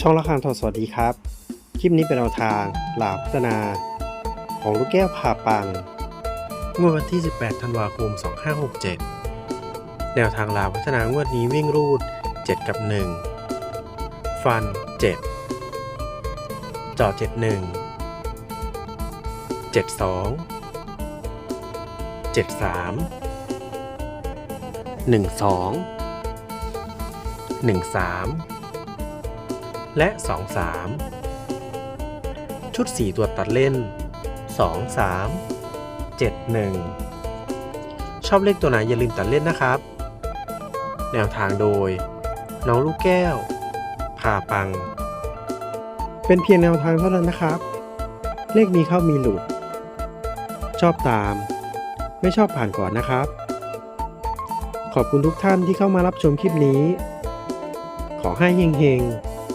ช่องละครทอสวัสดีครับ คลิปนี้เป็นแนวทางหลาพัฒนา ของลูกแก้วผ่าปังงวดวันที่ 18 ธันวาคม 2567 แนวทางลาวพัฒนางวดนี้วิ่งรูด 7 กับ 1 ฟัน 7 จอ 71 72 73 12 13 และ 23 ชุด 4 ตัวตัดเล่น 2 3 7 1 ชอบเลขตัวไหนอย่าลืมตัดเล่นนะครับ แนวทางโดย น้องลูกแก้วพาปัง เป็นเพียงแนวทางเท่านั้นนะครับ เลขมีเข้ามีหลุด ชอบตาม ไม่ชอบผ่านก่อนนะครับ ขอบคุณทุกท่านที่เข้ามารับชมคลิปนี้ ขอให้เฮงๆ